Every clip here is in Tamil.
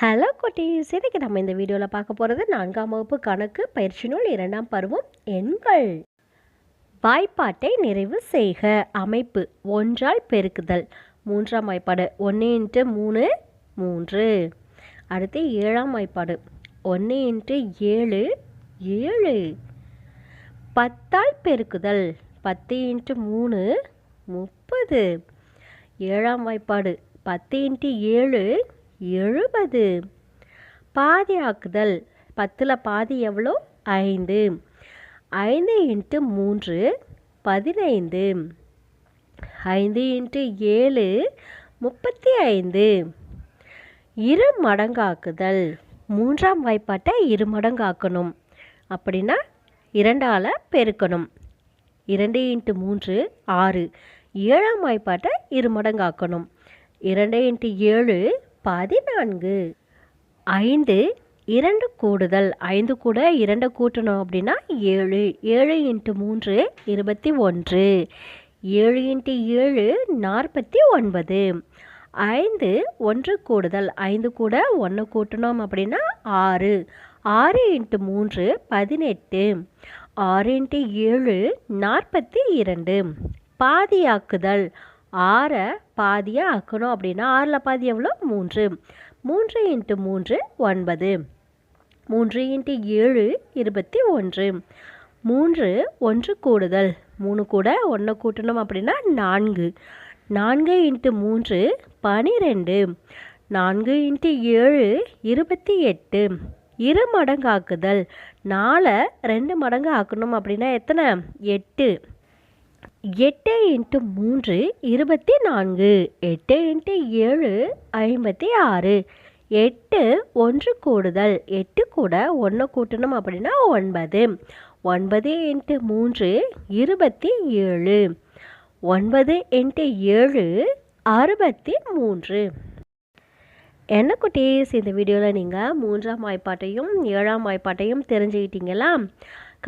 ஹலோ குட்டீஸ். இதுக்கு நம்ம இந்த வீடியோவில் பார்க்க போகிறது நான்காம் வகுப்பு கணக்கு பயிற்சி நூல் இரண்டாம் பருவம் எண்கள். வாய்ப்பாட்டை நிறைவு செய்க. அமைப்பு ஒன்றால் பெருக்குதல். மூன்றாம் வாய்ப்பாடு ஒன்று இன்ட்டு மூணு மூன்று. அடுத்து ஏழாம் வாய்ப்பாடு ஒன்று இன்ட்டு ஏழு ஏழு. பத்தால் பெருக்குதல் பத்து இன்ட்டு மூணு முப்பது. ஏழாம் வாய்ப்பாடு பத்து இன்ட்டு ஏழு எழுபது. பாதி ஆக்குதல். பத்தில் பாதி எவ்வளோ? ஐந்து. ஐந்து இன்ட்டு மூன்று பதினைந்து. ஐந்து இன்ட்டு ஏழு முப்பத்தி ஐந்து இரு மடங்காக்குதல். மூன்றாம் வாய்ப்பாட்டை இரு மடங்காக்கணும். அப்படின்னா இரண்டால் பெருக்கணும். இரண்டு இன்ட்டு மூன்று ஆறு. ஏழாம் வாய்ப்பாட்டை இரு மடங்காக்கணும். இரண்டு இன்ட்டு ஏழு பதினான்கு. ஐந்து இரண்டு கூடுதல். ஐந்து கூட இரண்டு கூட்டணும் அப்படின்னா ஏழு. ஏழு இன்ட்டு மூன்று இருபத்தி ஒன்று. ஏழு இன்ட்டு ஏழு நாற்பத்தி ஒன்பது. ஐந்து ஒன்று கூடுதல். ஐந்து கூட ஒன்று கூட்டணும் அப்படின்னா ஆறு. ஆறு இன்ட்டு மூன்று பதினெட்டு. ஆறு இன்ட்டு ஏழு நாற்பத்தி இரண்டு. பாதியாக்குதல் ஆறை பாதியாக ஆக்கணும் அப்படின்னா ஆறில் பாதி எவ்வளோ? மூன்று. மூன்று இன்ட்டு மூன்று ஒன்பது. மூன்று இன்ட்டு ஏழு இருபத்தி ஒன்று. மூன்று ஒன்று கூடுதல். மூணு கூட ஒன்று கூட்டணும் அப்படின்னா நான்கு. நான்கு இன்ட்டு மூன்று பனிரெண்டு. நான்கு இன்ட்டு ஏழு இருபத்தி எட்டு. இரு மடங்கு ஆக்குதல் நாலை ரெண்டு மடங்கு ஆக்கணும் அப்படின்னா எத்தனை? எட்டு. எட்டு இன்ட்டு மூன்று இருபத்தி நான்கு. எட்டு இன்ட்டு ஏழு ஐம்பத்தி ஆறு. எட்டு ஒன்று கூடுதல். எட்டு கூட ஒன்று கூட்டணும் அப்படின்னா ஒன்பது. ஒன்பது இன்ட்டு மூன்று இருபத்தி ஏழு. ஒன்பது இன்ட்டு ஏழு அறுபத்தி மூன்று. என்ன குட்டீஸ் இந்த வீடியோவில் நீங்கள் மூன்றாம் வாய்ப்பாட்டையும் ஏழாம் வாய்ப்பாட்டையும் தெரிஞ்சுக்கிட்டீங்களா?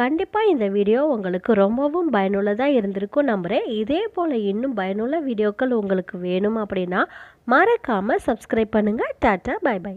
கண்டிப்பாக இந்த வீடியோ உங்களுக்கு ரொம்பவும் பயனுள்ளதாக இருந்திருக்கும் நம்புகிறேன் இதே போல் இன்னும் பயனுள்ள வீடியோக்கள் உங்களுக்கு வேணும் அப்படின்னா மறக்காமல் சப்ஸ்கிரைப் பண்ணுங்கள் டாட்டா பை பை.